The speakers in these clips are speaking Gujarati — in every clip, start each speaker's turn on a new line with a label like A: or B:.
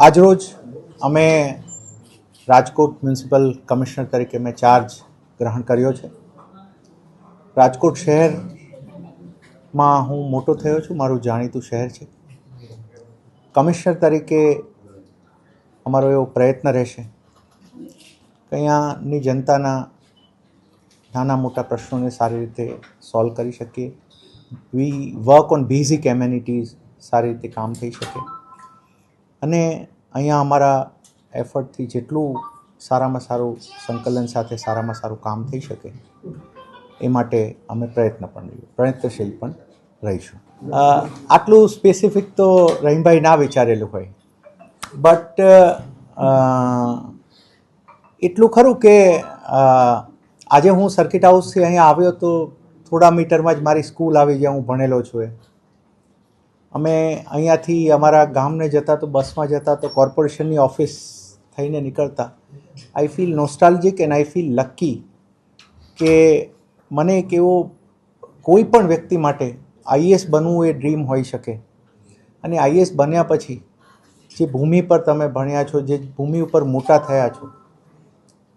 A: આજરોજ અમે રાજકોટ મ્યુનિસિપલ કમિશનર તરીકે મેં ચાર્જ ગ્રહણ કર્યો છે. રાજકોટ શહેરમાં હું મોટો થયો છું, મારું જાણીતું શહેર છે. કમિશનર તરીકે અમારો એવો પ્રયત્ન રહેશે કે અહીંયાની જનતાના નાના મોટા પ્રશ્નોને સારી રીતે સોલ્વ કરી શકીએ. We work on basic amenities સારી રીતે કામ થઈ શકે. અને અહીંયા અમારા એફર્ટથી જેટલું સારામાં સારું સંકલન સાથે સારામાં સારું કામ થઈ શકે, એ માટે અમે પ્રયત્ન પણ પ્રયત્નશીલ પણ રહીશું. આટલું સ્પેસિફિક તો રહીમભાઈ ના વિચારેલું હોય બટ એટલું ખરું કે આજે હું સર્કિટ હાઉસથી અહીંયા આવ્યો તો થોડા મીટરમાં જ મારી સ્કૂલ આવી જ્યાં હું ભણેલો છું એ. અમે અહીંયાથી અમારા ગામને જતા તો બસમાં જતા તો કોર્પોરેશનની ઓફિસ થઈને નીકળતા. I feel nostalgic and I feel lucky કે મને એક એવો કોઈ પણ વ્યક્તિ માટે આઈએસ બનવું એ ડ્રીમ હોઈ શકે. અને આઈએસ બન્યા પછી જે ભૂમિ પર તમે ભણ્યા છો, જે ભૂમિ ઉપર મોટા થયા છો,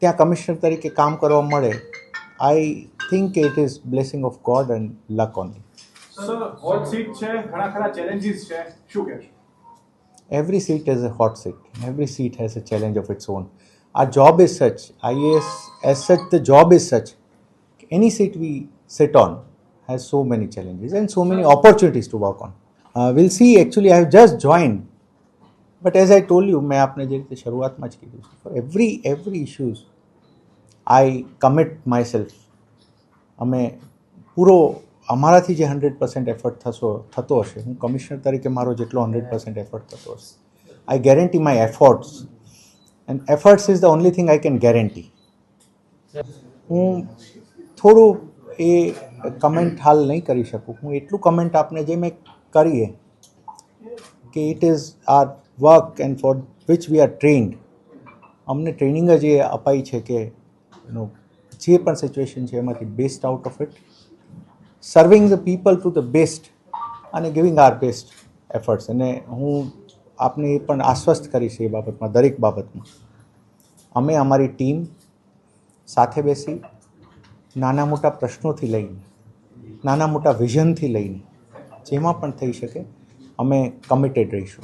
A: ત્યાં કમિશનર તરીકે કામ કરવા મળે. I think it is blessing of God and luck only
B: sir hot seat છે ઘણા ખરા ચેલેન્જીસ છે શું કહેશો
A: every seat is a hot seat every seat has a challenge of its own our job is such ias as such the job is such any seat we sit on has so many challenges and so many opportunities to work on uh, we'll see actually i have just joined but as i told you મેં આપને જે રીતે શરૂઆતમાં જ કીધું છે for every every issues i commit myself અમે પૂરો અમારાથી જે હંડ્રેડ પર્સન્ટ એફર્ટ થશો, થતો હશે. હું કમિશનર તરીકે મારો જેટલો હંડ્રેડ પર્સન્ટ એફર્ટ થતો હશે. I guarantee my efforts and efforts is the only thing I can guarantee હું થોડું એ કમેન્ટ હાલ નહીં કરી શકું. હું એટલું કમેન્ટ આપને જે મેં કરીએ કે it is our work and for which we are trained અમને ટ્રેનિંગ જ એ અપાઈ છે કે એનું જે પણ સિચ્યુએશન છે, એમાંથી best out of it serving the people to the best અને ગિવિંગ આર બેસ્ટ એફર્ટ્સ અને હું આપને પણ આશ્વસ્ત કરીશ એ બાબતમાં, દરેક બાબતમાં. અમે અમારી ટીમ સાથે બેસી નાના મોટા પ્રશ્નોથી લઈને, નાના મોટા વિઝનથી લઈને, જેમાં પણ થઈ શકે, અમે કમિટેડ રહીશું.